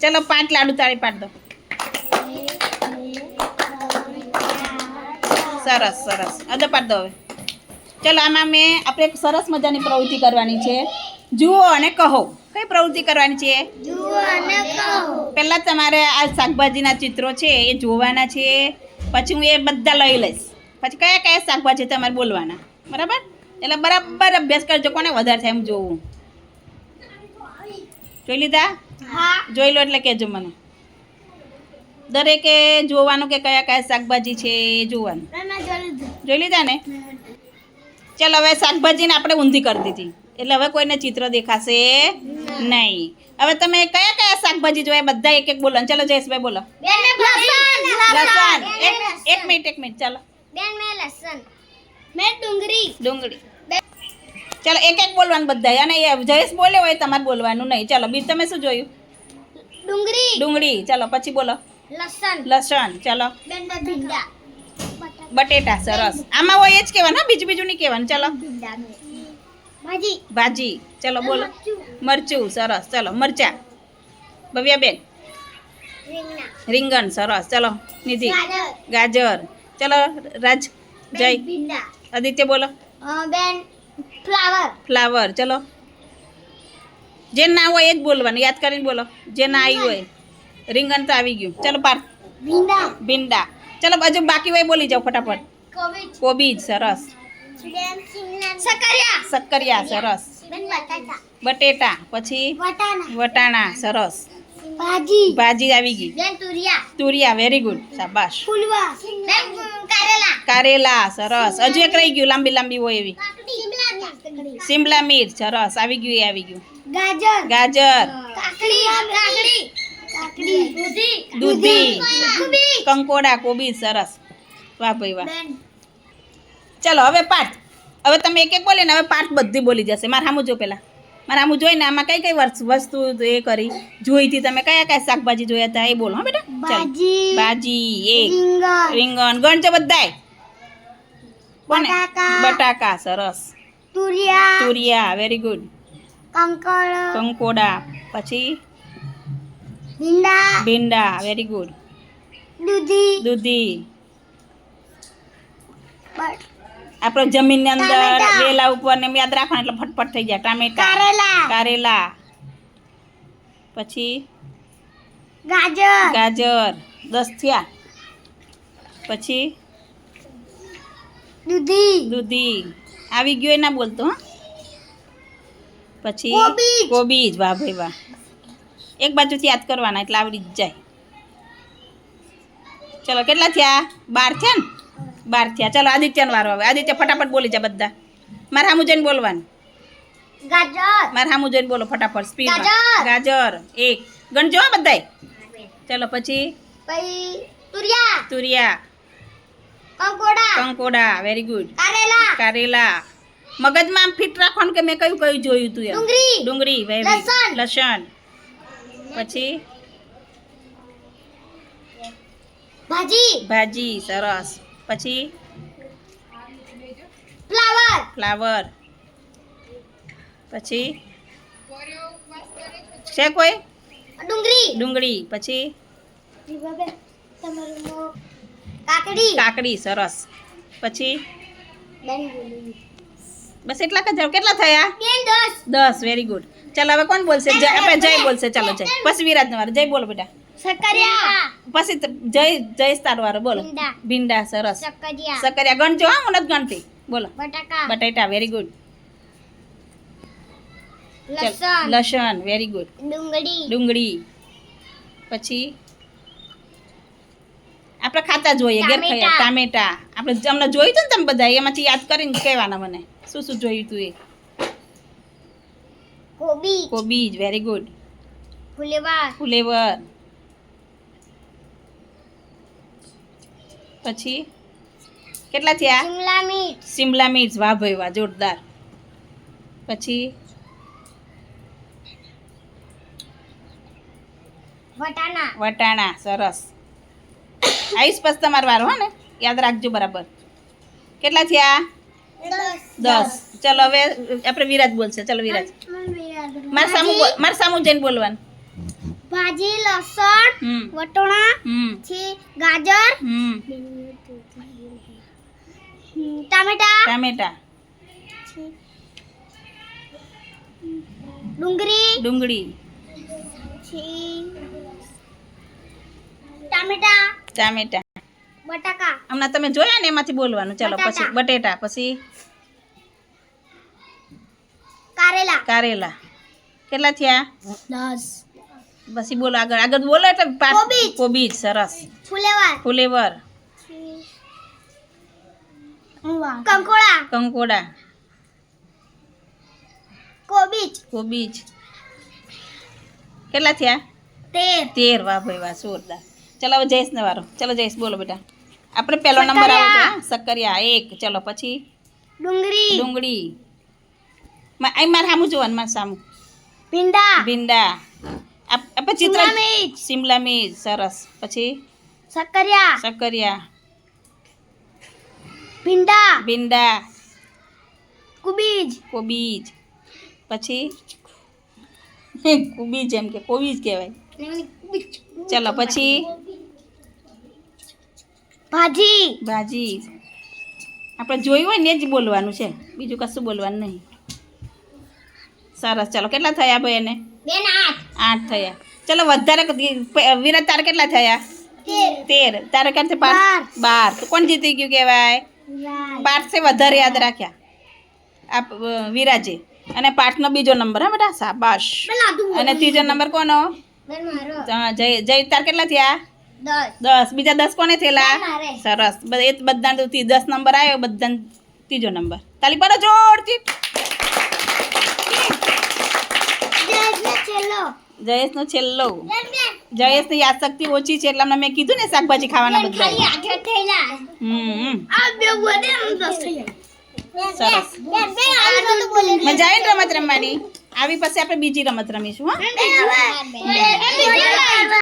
ચલો પાંચ લાડુ તાળી પાડ દો. સરસ સરસ. અદો પાડ દો હવે. ચલો, આમાં મેં આપણે સરસ મજાની પ્રવૃત્તિ કરવાની છે. જુઓ અને કહો. કઈ પ્રવૃત્તિ કરવાની છે? પહેલાં તમારે આ શાકભાજીના ચિત્રો છે એ જોવાના છે. પછી હું એ બધા લઈ લઈશ. પછી કયા કયા શાકભાજી તમારે બોલવાના? બરાબર? એટલે બરાબર અભ્યાસ કરજો, કોને વધારે થાય એમ જોવું. જોઈ લીધા? જોઈ લો એટલે કહેજો મને. દરેકે જોવાનું કે કયા કયા શાકભાજી છે એ જોવાનું. જોઈ લીધા. ને? ચાલ હવે શાકભાજીને આપણે ઊંધી કરી દીધી. એટલે હવે કોઈને ચિત્ર દેખાશે નહીં. હવે તમે કયા કયા શાકભાજી જોયા? બધા એક એક બોલો ચાલો જયેશભાઈ બોલો. લસણ. એક એક મિનિટ એક મિનિટ. ચાલો. ડુંગળી. ચાલો એક એક બોલવાનું બધા અને જયેશ બોલ્યો હોય તમારે બોલવાનું નહીં. ચાલો બીજ તમે શું જોયું? ડુંગળી. ડુંગળી. ચાલો પછી બોલો. લસણ. લસણ. ચાલો. બટેટા સરસ. આમાં હોય એ જ કહેવાનું બીજું બીજું નહીં કહેવાનું. ચાલો. ભાજી. ભાજી. ચાલો બોલો. મરચું. સરસ. ચાલો મરચા. ભવ્યા બેન રીંગણ સરસ. ચાલો નિધિ. ગાજર. ગાજર. ચાલો રાજ જય. આદિત્ય બોલો. બેન ફ્લાવર. ફ્લાવર. ચલો. જે ના હોય એ જ બોલવાનું. યાદ કરીને બોલો. જે ના આવ્યું હોય. રીંગણ તો આવી ગયું. ચલો પાર. ભીંડા. ભીંડા. ચલો હજુ બાકી હોય બોલી જાઓ ફટાફટ. કોબીજ. કોબીજ સરસ. શક્કરિયા. સરસ. બટેટા પછી વટાણા. વટાણા સરસ. ભાજી. ભાજી આવી ગઈ. બેન તુરિયા. તુરિયા વેરી ગુડ શાબાશ. ફૂલવા. કારેલા. કારેલા સરસ. હજુ એક રહી ગયું લાંબી લાંબી હોય એવી. સિમલા મિર્ચ સરસ. આવી ગયું એ આવી ગયું. ગાજર. ગાજર. કાકડી કાકડી. કાકડી. દૂધી. કંકોડા કોબી સરસ. વાહ ભાઈ વાહ. ચલો હવે પાઠ. હવે તમે એક એક બોલે ને હવે પાઠ બધી બોલી જશે. મારે સામું જો પેલા. મારે આમ જોઈને આમાં કઈ કઈ વસ્તુ એ કરી? જોઈતી તમે કયા કયા શાકભાજી જોયા હતા? એ બોલો હા બેટા. ભાજી ભાજી એક. રીંગણ. ગણજો બધાય? બટાકા. બટાકા સરસ. તુરિયા. તુરિયા વેરી ગુડ કંકળ કંકોડા. પછી? ભીંડા. ભીંડા વેરી ગુડ દૂધી. દૂધી. બ- આપણો જમીનની અંદર. વેલા ઉપર ને યાદ રાખવાનું એટલે ફટફટ થઈ જાય. ટામેટા કારેલા. પછી ગાજર. ગાજર દસ થયા પછી દૂધી. દૂધી. આવી ગયો ના બોલતો હા. પછી. કોબીજ વાહ ભાઈ વાહ. એક બાજુથી યાદ કરવાના એટલે આવડી જ જાય. ચલો કેટલા થયા? બાર થયા ને? બાર થયા. ચાલો આદિત્યનો વારો આવે. આદિત્ય ફટાફટ બોલી જા બધા. મારે સામું જઈને બોલવાનું. ગાજર. મારે સામું જઈને બોલો ફટાફટ સ્પીડ ગાજર. એક. ગણજો બધા બધાય. ચલો પછી? તુરિયા. તુરિયા. કંકોડા. કંકોડા વેરી ગુડ કારેલા. કારેલા. મગજમાં આમ ફિટ રાખવાનું કે મેં કયું કયું જોયું તું ડુંગળી. ડુંગળી વેરી લસણ. લસણ. પછી? ભાજી. ભાજી સરસ. પછી? ફ્લાવર ફ્લાવર પછી? છે. કોઈ? ડુંગળી. ડુંગળી. પછી? કાકડી. કાકડી સરસ. પછી? બસ એટલા કે કેટલા થયા? દસ. વેરી ગુડ ચાલો હવે કોણ બોલશે? જય આપણે જય બોલશે. ચાલો જય. બસ વિરાજ તમારે જય બોલો બેટા. સકરિયા પછી જય જય તાર વાળો બોલો. ભીંડા. સરસ. સકરિયા સકરિયા ગણજો હા હું નથી ગણતી. બોલો. બટાકા. બટાટા વેરી ગુડ લસણ. લસણ વેરી ગુડ ડુંગળી. ડુંગળી. પછી આપણે ખાતા જોઈએ ઘેર ખાઈએ ટામેટા. આપણે અમને જોયું હતું ને તમે બધા એમાંથી યાદ કરીને કહેવાના મને. શું શું જોયું તું એ? કોબી કોબીજ વેરી ગુડ ફુલેવર. ફુલેવર. પછી? કેટલા થયા? શિમલા મિર્ચ. શિમલા મિર્ચ. વાહ ભાઈ વાહ જોરદાર. પછી? વટાણા. વટાણા સરસ. આવીશ પછી તમારો વારો હો ને? યાદ રાખજો બરાબર. કેટલા થયા? દસ. ચલો હવે આપણે વિરાજ બોલશે. ચલો વિરાજ. મારે સામુ મારે સામું જઈને બોલવાનું. ભાજી લસણ વટોણા હમ. પછી ગાજર ટામેટા ટામેટા. ડુંગળી ડુંગળી. ટામેટા ટામેટા. બટાકા. હમણાં તમે જોયા ને એમાંથી બોલવાનું? ચાલો પછી બટેટા પછી કારેલા. કારેલા. કેટલા થયા? દસ. પછી બોલો આગળ. આગળ બોલો એટલે કોબીજ. કોબીજ સરસ. ફુલેવર. ફુલેવર. કંકોડા કંકોડા કોબીજ. કોબીજ. કેટલા થયા? તેર. તેર. વાહ ભાઈ વાહ જોરદાર. ચલો હવે જયેશ ને વારો. ચલો જયેશ બોલો બેટા. આપણે પહેલો નંબર આવે છે સક્કરિયા એક. ચલો પછી? ડુંગળી. ડુંગળી. મા- અહીં મારે સામું જોવાનું મારે સામું. ભીંડા. ભીંડા. પછી ચિત્ર શિમલા મિર્ચ. સરસ. પછી? સક્કરિયા સક્કરિયા ભીંડા. ભીંડા. કુબીજ. કોબીજ. પછી? કોબીજ એમ કે કોબીજ કહેવાય. ચલો પછી? ભાજી. ભાજી. આપણે જોયું હોય ને જ બોલવાનું છે. બીજું કશું બોલવાનું નહીં. સરસ. ચાલો કેટલા થયા ભાઈ એને? બેન આઠ થયા. ચલો વધારે વિરાટ તારે કેટલા થયા? તેર. તેર. ક્યાંથી બાર. બાર. તો કોણ જીતી ગયું કહેવાય? પાઠ છે વધારે યાદ રાખ્યા. આપ વિરાજે. અને પાઠનો બીજો નંબર હા બેટા? શાબાશ. અને ત્રીજો નંબર કોનો? જય જય તાર કેટલા થયા? દસ. બીજા દસ કોને થયેલા? સરસ. એ બધા દસ નંબર આવ્યો બધા ત્રીજો નંબર. તાલી પડો જોરથી ચલો જયેશનો છેલ્લો. જયેશની યાદશક્તિ ઓછી છે એટલે મેં કીધું ને શાકભાજી ખાવાના બધા હમ. સરસ. મજા આવે ને રમત રમવાની? આવી પછી આપણે બીજી રમત રમીશું હા?